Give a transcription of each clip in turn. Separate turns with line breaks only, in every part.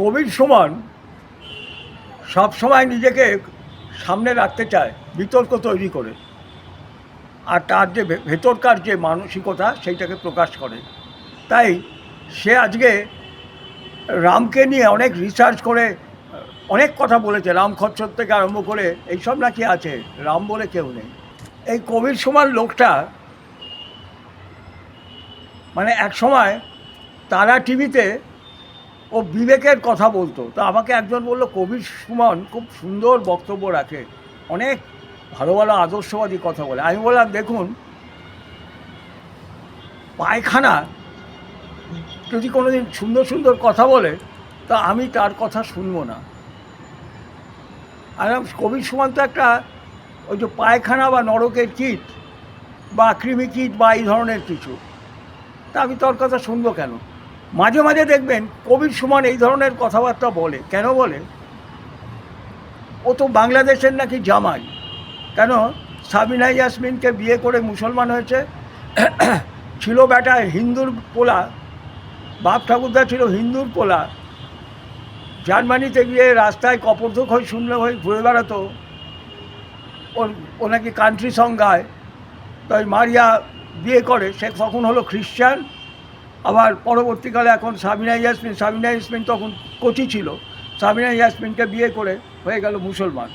Covid সমান সব সময় নিজেকে সামনে রাখতে চায়, বিতর্ক তৈরি করে। আর তার যে ভেতরকার যে মানসিকতা, সেইটাকে প্রকাশ করে। তাই সে আজকে রামকে নিয়ে অনেক রিসার্চ করে, অনেক কথা বলেছে, রাম খচ্চর থেকে আরম্ভ করে, এইসব নাকি আছে, রাম বলে কেউ নেই। এই কোভিড সমান লোকটা মানে এক সময় তারা টিভিতে ও বিবেকের কথা বলতো। তো আমাকে একজন বলল কবির সুমন খুব সুন্দর বক্তব্য রাখে। অনেক ভালো ভালো আদর্শবাদী কথা বলে। আমি বললাম, দেখুন, পায়খানা যদি কোনো দিন সুন্দর সুন্দর কথা বলে, তা আমি তার কথা শুনব না। আর কবির সুমন তো একটা ওই যে পায়খানা বা নরকের কীট বা কৃমি কীট বা এই ধরনের কিছু। তা আমি তোর কথা শুনব কেন? মাঝে মাঝে দেখবেন কবির সুমন এই ধরনের কথাবার্তা বলে। কেন বলে? ও তো বাংলাদেশের নাকি জামাই। কেন? সাবিনা ইয়াসমিনকে বিয়ে করে মুসলমান হয়েছে। ছিল বেটা হিন্দুর পোলা। বাপ ঠাকুরদা ছিল হিন্দুর পোলা। জার্মানিতে গিয়ে রাস্তায় কপর্ধক হয়ে শূন্য হয়ে ঘুরে বেড়াতো। ওর, ও নাকি কান্ট্রি সং গায়। তাই মারিয়া বিয়ে করে, সে তখন হলো খ্রিশ্চান? আবার পরবর্তীকালে এখন সাবিনা ইয়াসমিন সাবিনা ইয়াসমিন তখন কোচি ছিল। সাবিনা ইয়াসমিনকে বিয়ে করে হয়ে গেল মুসলমান।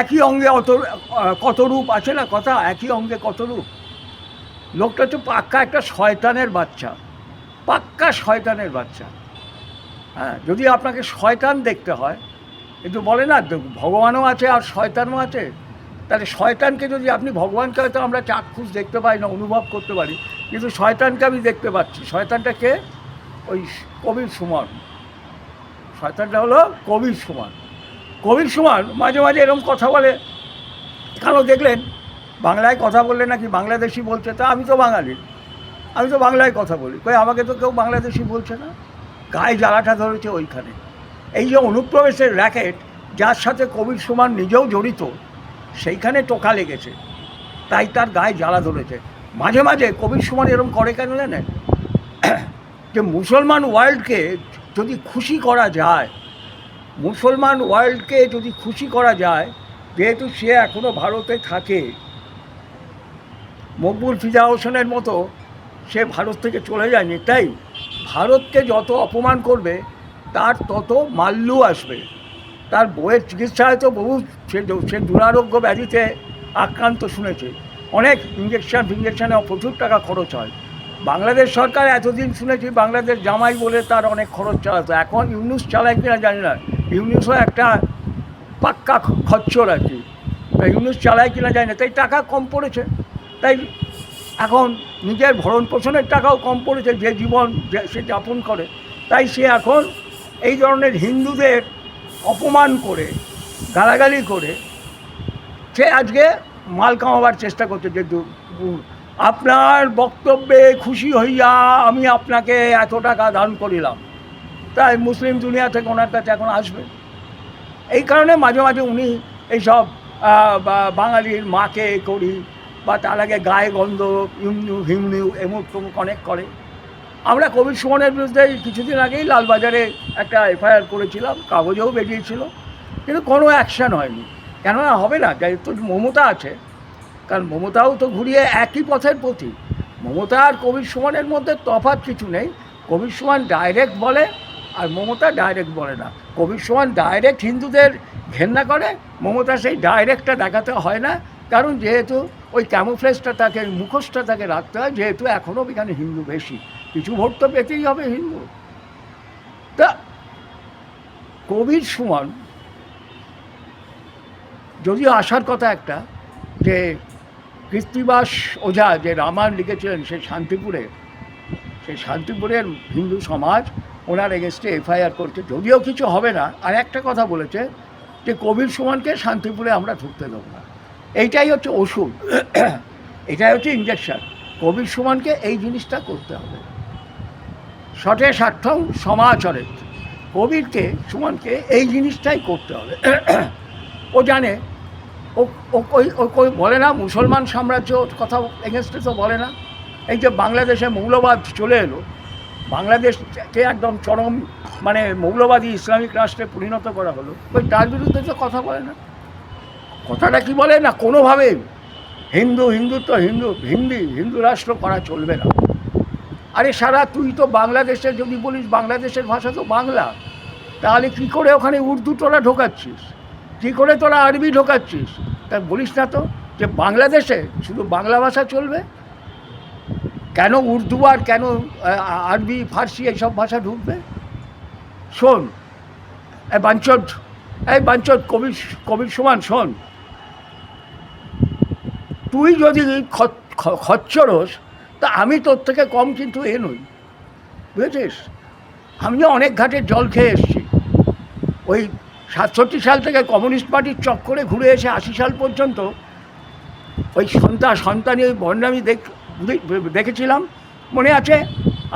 একই অঙ্গে অত, কত রূপ আছে না কথা? একই অঙ্গে কত রূপ? লোকটা তো পাক্কা একটা শয়তানের বাচ্চা। পাক্কা শয়তানের বাচ্চা। হ্যাঁ যদি আপনাকে শয়তান দেখতে হয়, কিন্তু বলে না ভগবানও আছে আর শয়তানও আছে। তাহলে শয়তানকে যদি আপনি ভগবানকে হয়তো আমরা চাক্ষুষ দেখতে পাই না, অনুভব করতে পারি। কিন্তু শয়তানকে আমি দেখতে পাচ্ছি। শয়তানটা কে? ওই কবির সুমন। শয়তানটা হলো কবির সুমন। কবির সুমন মাঝে মাঝে এরকম কথা বলে। কেন দেখলেন? বাংলায় কথা বললে নাকি বাংলাদেশি বলছে? তা আমি তো বাঙালি। আমি তো বাংলায় কথা বলি। কই, আমাকে তো কেউ বাংলাদেশি বলছে না? গায়ে জ্বালাটা ধরেছে ওইখানে। এই যে অনুপ্রবেশের র্যাকেট যার সাথে কবির সুমান নিজেও জড়িত, সেইখানে টোকা লেগেছে। তাই তার গায়ে জ্বালা ধরেছে। মাঝে মাঝে কবির সুমান এরকম করে কেন জানেন? যে মুসলমান ওয়ার্ল্ডকে যদি খুশি করা যায়, মুসলমান ওয়ার্ল্ডকে যদি খুশি করা যায়, যেহেতু সে এখনও ভারতে থাকে, মকবুল ফিজা হোসেনের মতো সে ভারত থেকে চলে যায়নি, তাই ভারতকে যত অপমান করবে, তার তত মাল্যু আসবে। তার বইয়ের চিকিৎসায় তো বহু, সে সে দুরারোগ্য ব্যাধিতে আক্রান্ত শুনেছে। অনেক ইঞ্জেকশন ফিঞ্জেকশনে প্রচুর টাকা খরচ হয়। বাংলাদেশ সরকার এতদিন শুনেছি, বাংলাদেশ জামাই বলে তার অনেক খরচ চালাতো। এখন ইউনুস চালায় কিনা জানি না। ইউনুসও একটা পাক্কা খচ্চর আর কি। তা ইউনুস চালায় কিনা জানি না। তাই টাকা কম পড়েছে। তাই এখন নিজের ভরণ পোষণের টাকাও কম পড়েছে, যে জীবন সে যাপন করে। তাই সে এখন এই ধরনের হিন্দুদের অপমান করে, গালাগালি করে, সে আজকে মাল কামাবার চেষ্টা করছে যে আপনার বক্তব্যে খুশি হইয়া আমি আপনাকে এত টাকা দান করিলাম। তাই মুসলিম দুনিয়া থেকে ওনার কাছে এখন আসবে। এই কারণে মাঝে মাঝে উনি এইসব বাঙালির মাকে করি বা তার আগে গায়ে গন্ধ ইমনিউ হিমনিউ এমুক তমুক অনেক করে। আমরা কবির সুমনের বিরুদ্ধে কিছুদিন আগেই লালবাজারে একটা এফআইআর করেছিলাম, কাগজেও বেরিয়েছিল, কিন্তু কোনো অ্যাকশান হয়নি। কেননা হবে না যেহেতু মমতা আছে। কারণ মমতাও তো ঘুরিয়ে একই পথের প্রতি মমতা আর কবির সুমনের মধ্যে তফাৎ কিছু নেই। কবির সুমন ডাইরেক্ট বলে আর মমতা ডাইরেক্ট বলে না। কবির সুমন ডাইরেক্ট হিন্দুদের ঘেন্না করে, মমতা সেই ডাইরেক্টটা দেখাতে হয় না। কারণ যেহেতু ওই ক্যামোফ্লেসটা তাকে মুখোশটা তাকে রাখতে হয়, যেহেতু এখনও এখানে হিন্দু বেশি। কিছু ভোট তো পেতেই হবে হিন্দু। তা কবির সুমন যদিও আসার কথা একটা, যে কৃত্তিবাস ওঝা যে রামায়ণ লিখেছিলেন সে শান্তিপুরে সেই শান্তিপুরের হিন্দু সমাজ, ওনার এগেনস্টে এফআইআর করছে। যদিও কিছু হবে না, আর একটা কথা বলেছে যে কবির সুমনকে শান্তিপুরে আমরা ঢুকতে দেবো না। এইটাই হচ্ছে ওষুধ, এটাই হচ্ছে ইঞ্জেকশন কবির সুমনকে এই জিনিসটা করতে হবে। শটে স্বার্থম সমাচরে কবিরকে, সুমনকে এই জিনিসটাই করতে হবে। ও জানে ও ও কই- বলে না? মুসলমান সাম্রাজ্য কথা এগেনস্টে তো বলে না। এই যে বাংলাদেশে মৌলবাদ চলে এলো, বাংলাদেশকে একদম চরম মানে মৌলবাদী ইসলামিক রাষ্ট্রে পরিণত করা হলো, ওই তার বিরুদ্ধে তো কথা বলে না। কথাটা কি বলে না? কোনোভাবে। হিন্দু, হিন্দুত্ব, হিন্দু, হিন্দি, হিন্দু রাষ্ট্র করা চলবে না। আরে সারা, তুই তো বাংলাদেশে যদি বলিস, বাংলাদেশের ভাষা তো বাংলা, তাহলে কী করে ওখানে উর্দু তোরা ঢোকাচ্ছিস? কী করে তোরা আরবি ঢোকাচ্ছিস? তা বলিস না তো, যে বাংলাদেশে শুধু বাংলা ভাষা চলবে? কেন উর্দু আর কেন আরবি, ফার্সি এইসব ভাষা ঢুকবে? শোন, এই বাঞ্চদ এই বাঞ্চদ, কবির কবির সমান শোন। তুই যদি খচ্চরস, তা আমি তোর থেকে কম কিন্তু এ নই। বুঝেছিস? আমিও অনেক ঘাটে জল খেয়ে এসেছি। ওই সাতষট্টি সাল থেকে কমিউনিস্ট পার্টির চক্করে ঘুরে এসে আশি সাল পর্যন্ত ওই সন্তান সন্তানি ওই বর্ণামি দেখ দেখেছিলাম। মনে আছে?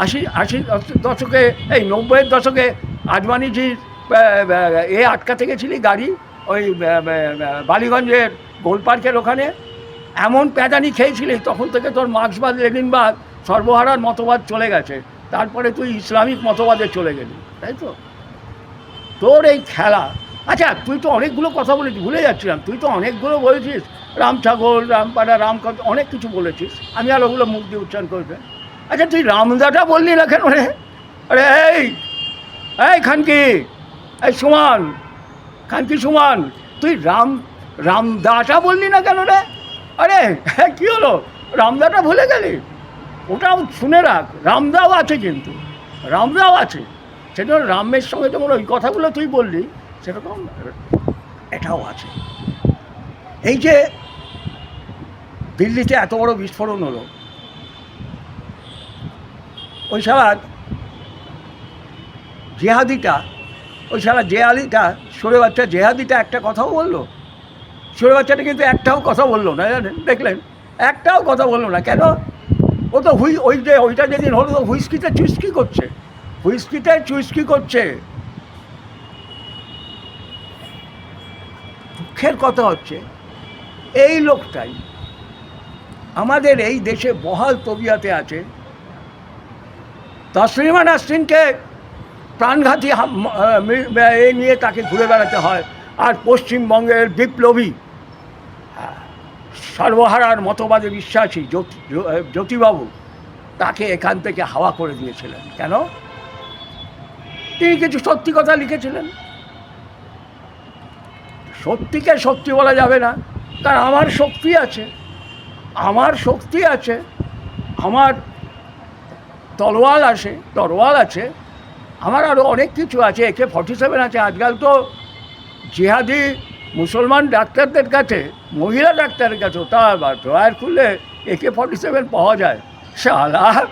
আশি আশি দশকে এই নব্বইয়ের দশকে আহ, এ আটকাতে গেছিলি গাড়ি ওই বালিগঞ্জের গোল পার্কের ওখানে। এমন প্যাদানি খেয়েছিলি তখন থেকে তোর মার্ক্সবাদ লেনিনবাদ সর্বহারার মতবাদ চলে গেছে। তারপরে তুই ইসলামিক মতবাদে চলে গেলি তাই তো? তোর এই খেলা আচ্ছা তুই তো অনেকগুলো কথা বলেছিস, ভুলে যাচ্ছিলাম। তুই তো অনেকগুলো বলেছিস। রাম ছাগল রামপাড়া রাম অনেক কিছু বলেছিস। আমি আর ওগুলো মুখ দিয়ে উচ্চারণ করবে আচ্ছা তুই রামদাটা বললি না কেন রে? আরে এই এই খানকি, এই সুমান, খানকি সুমান, তুই রাম রামদাটা বললি না কেন রে? আরে হ্যাঁ কী হলো? রামদাটা ভুলে গেলি? ওটাও শুনে রাখ, রামদাও আছে কিন্তু, রামদাও আছে। সেটা রামের সঙ্গে যেমন ওই কথাগুলো তুই বললি। সেরকম এটাও আছে। এই যে দিল্লিতে এত বড় বিস্ফোরণ হলো, ওই সালা জেহাদিটা, ওই সালা জেহাদিটা, সরে বাচ্চা জেহাদিটা একটা কথাও বলল। সরে বাচ্চাটা কিন্তু একটাও কথা বলল না, জানেন? দেখলেন? একটাও কথা বলল না। কেন? ও তো হুই, ওই যে, ওইটা যেদিন হলো, হুইস্কিতে চুস্কি করছে। হুইস্কিতে চুস্কি করছে। দুঃখের কথা হচ্ছে এই লোকটাই আমাদের এই দেশে বহাল তবিয়াতে আছে। তসলিমা নাসরিনকে প্রাণঘাতী এ নিয়ে তাকে ঘুরে বেড়াতে হয় আর পশ্চিমবঙ্গের বিপ্লবী হ্যাঁ, সর্বহারার মতবাদে বিশ্বাসী জ্যোতিবাবু তাকে এখান থেকে হাওয়া করে দিয়েছিলেন। কেন? তিনি কিছু সত্যি কথা লিখেছিলেন। সত্যিকে সত্যি বলা যাবে না। কারণ আমার শক্তি আছে। আমার শক্তি আছে। আমার তলোয়াল আছে, তরোয়াল আছে। আমার আরও অনেক কিছু আছে। একে ফর্টি সেভেন আছে। আজকাল তো জিহাদি মুসলমান ডাক্তারদের কাছে, মহিলা ডাক্তারের কাছে, তা ড্রয়ার খুললে একে ফর্টি সেভেন পাওয়া যায়। শালা,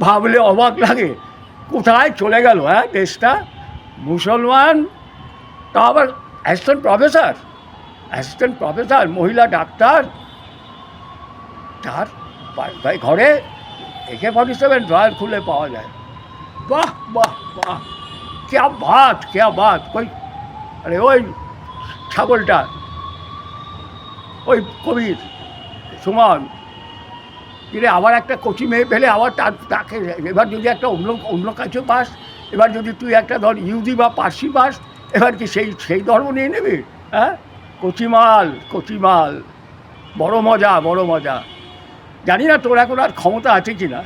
ভাবলে অবাক লাগে। কোথায় চলে গেল হ্যাঁ দেশটা? মুসলমান তা আবার অ্যাসিস্ট্যান্ট প্রফেসর অ্যাসিস্ট্যান্ট প্রফেসর মহিলা ডাক্তার, তার ঘরে একে ফর্টি সেভেন ড্রয়ার খুলে পাওয়া যায়। বাহ বাহ বাহ। কেয়া বাত কেয়া বাত ওই আরে ওই ছাগলটা, ওই কবির, সুমন। কিরে আবার একটা কচি মেয়ে পেলে আবার তার, তাকে, এবার যদি একটা অন্য অন্য কাছে পাস, এবার যদি তুই একটা ধর ইউজি বা পার্সি পাস এবার কি সেই সেই ধর্ম নিয়ে নেবে? হ্যাঁ? কচিমাল কচিমাল। বড় মজা বড় মজা। জানি না তোর এখন আর ক্ষমতা আছে কি না।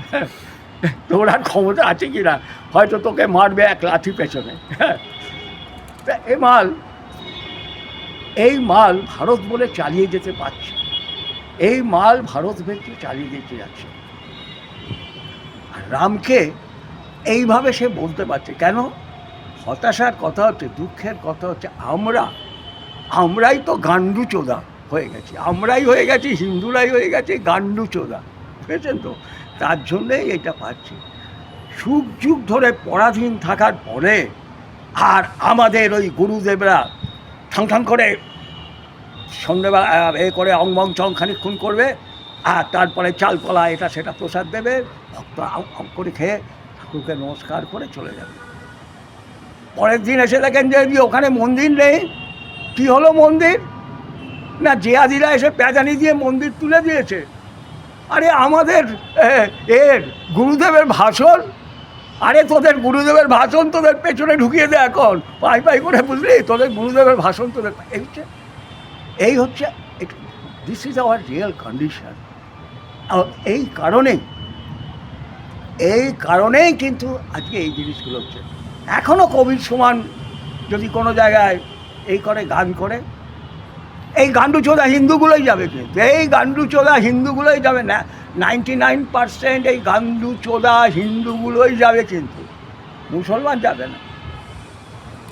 তোর আর ক্ষমতা আছে কি না। হয়তো তোকে মারবে এক লাঠি পেছনে। তা এ মাল, এই মাল ভারত বলে চালিয়ে যেতে পারছে। এই মাল ভারত ভেতরে চালিয়ে দিতে যাচ্ছে। রামকে এইভাবে সে বলতে পারছে। কেন? হতাশার কথা হচ্ছে, দুঃখের কথা হচ্ছে, আমরা, আমরাই তো গান্ডু চোদা হয়ে গেছি। আমরাই হয়ে গেছি, হিন্দুরাই হয়ে গেছে গান্ডু চোদা। বুঝেছেন তো? তার জন্যেই এটা পাচ্ছি। যুগ যুগ ধরে পরাধীন থাকার পরে আর আমাদের ওই গুরুদেবরা ঠাং ঠাং করে সন্ধ্যেবেলা এ করে অংবং চং খানিক্ষণ করবে আর তারপরে চালকলা এটা, সেটা প্রসাদ দেবে, ভক্ত করে খেয়ে ঠাকুরকে নমস্কার করে চলে যাবে। পরের দিন এসে দেখেন যে ওখানে মন্দির নেই। কি হলো মন্দির? না জিয়াদিরা এসে প্যাজানি দিয়ে মন্দির তুলে দিয়েছে। আরে আমাদের এর গুরুদেবের ভাষণ? আরে তোদের গুরুদেবের ভাষণ তোদের পেছনে ঢুকিয়ে দে এখন। পাই পাই করে বুঝলি? তোদের গুরুদেবের ভাষণ তোদের এই হচ্ছে এই হচ্ছে this is our real condition এই কারণেই এই কারণেই কিন্তু আজকে এই জিনিসগুলো হচ্ছে। এখনও কবির সমান যদি কোনো জায়গায় এই করে, গান করে, এই গান্ডু চোদা হিন্দুগুলোই যাবে কিন্তু, এই গান্ডু চোদা হিন্দুগুলোই যাবে না নাইনটি নাইন পার্সেন্ট এই গান্ডু চোদা হিন্দুগুলোই যাবে কিন্তু, মুসলমান যাবে না।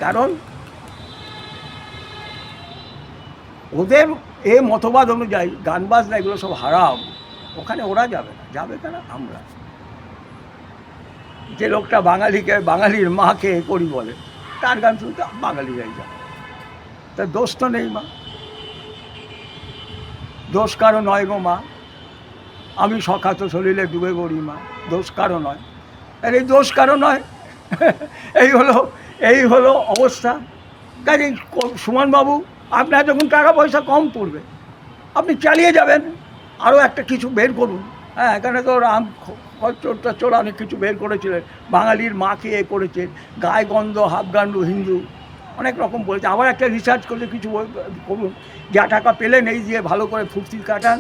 কারণ ওদের এ মতবাদ অনুযায়ী গান বাজনা এগুলো সব হারাম, ওখানে ওরা যাবে না, যাবে কেন? আমরা। যে লোকটা বাঙালিকে, বাঙালির মাকে করি বলে, তার গান শুনতে বাঙালিরাই যাবে তা দোষ তো নেই মা। দোষ কারও নয় গো মা। আমি সখাত শরীরে ডুবে গড়ি মা। দোষ কারও নয়। আর এই দোষ কারও নয়। এই হলো এই হলো অবস্থা। কাজে সুমনবাবু, আপনার যখন টাকা পয়সা কম পড়বে, আপনি চালিয়ে যাবেন। আরও একটা কিছু বের করুন। হ্যাঁ এখানে তো রাম চোরটা চোর অনেক কিছু বের করেছিলেন। বাঙালির মাকে এ করেছেন গায়ে গন্ধ হাফগান্ডু হিন্দু, অনেক রকম বলেছে। আবার একটা রিসার্চ করলে কিছু করুন। যা টাকা পেলেন, এই দিয়ে ভালো করে ফুর্তি কাটান।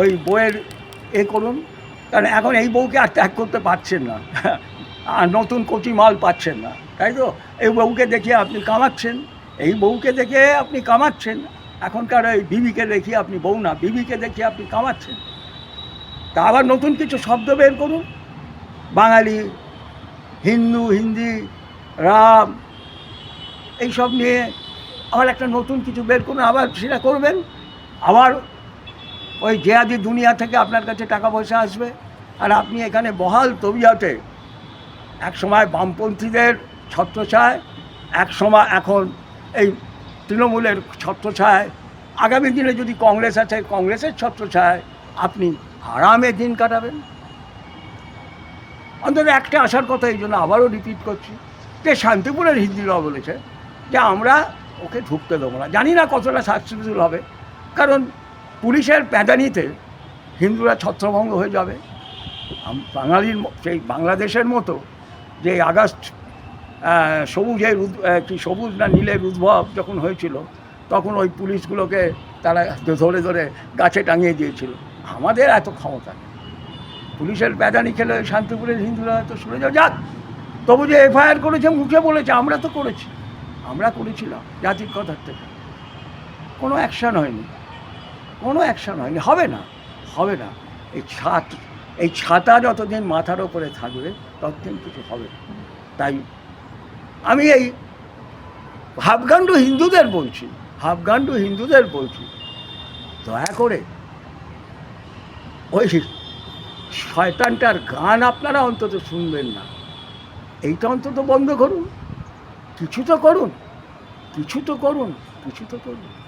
ওই বইয়ের এ করুন। কারণ এখন এই বউকে আর ত্যাগ করতে পারছেন না। আর নতুন কচি মাল পাচ্ছেন না। তাই তো? এই বউকে দেখে আপনি কামাচ্ছেন। এই বউকে দেখে আপনি কামাচ্ছেন। এখনকার ওই বিবিকে দেখি আপনি বউ না। বিবিকে দেখিয়ে আপনি কামাচ্ছেন। তা আবার নতুন কিছু শব্দ বের করুন। বাঙালি, হিন্দু, হিন্দি, রাম, এইসব নিয়ে আবার একটা নতুন কিছু বের করুন, আবার সেটা করবেন। আবার ওই জেহাদি দুনিয়া থেকে আপনার কাছে টাকা পয়সা আসবে। আর আপনি এখানে বহাল তবিয়াতে এক সময় বামপন্থীদের ছত্রছায়, এক সময় এখন এই তৃণমূলের ছত্রছায়। আগামী দিনে যদি কংগ্রেস আছে, কংগ্রেসের ছত্রছায় আপনি আরামে দিন কাটাবেন। অন্তত একটা আসার কথা এই জন্য আবারও রিপিট করছি। যে শান্তিপুরের হিন্দিরা বলেছে যে আমরা ওকে ঢুকতে দেবো না। জানি না কতটা সাকসেসফুল হবে। কারণ পুলিশের প্যাদানিতে হিন্দুরা ছত্রভঙ্গ হয়ে যাবে। বাঙালির সেই বাংলাদেশের মতো যে আগস্ট সবুজের কি সবুজ না নীলের উদ্ভব যখন হয়েছিল, তখন ওই পুলিশগুলোকে তারা ধরে ধরে গাছে টাঙিয়ে দিয়েছিল। আমাদের এত ক্ষমতা নেই। পুলিশের প্যাদানি খেলে শান্তিপুরের হিন্দুরা হয়তো শুনে যাও যাক, তবু যে এফআইআর করেছে, মুখে বলেছে, আমরা তো করেছি। আমরা করেছিলাম জাতির কথার থেকে। কোনো অ্যাকশান হয়নি। কোনো অ্যাকশান হয়নি। হবে না হবে না। এই ছাত এই ছাতা যতদিন মাথার ওপরে থাকবে, ততদিন কিছু হবে তাই আমি এই হাফগান্ডু হিন্দুদের বলছি হাফগান্ডু হিন্দুদের বলছি, দয়া করে ওই শয়তানটার গান আপনারা অন্তত শুনবেন না। এইটা অন্তত বন্ধ করুন। কিছু তো করুন, কিছু তো করুন, কিছু তো করুন।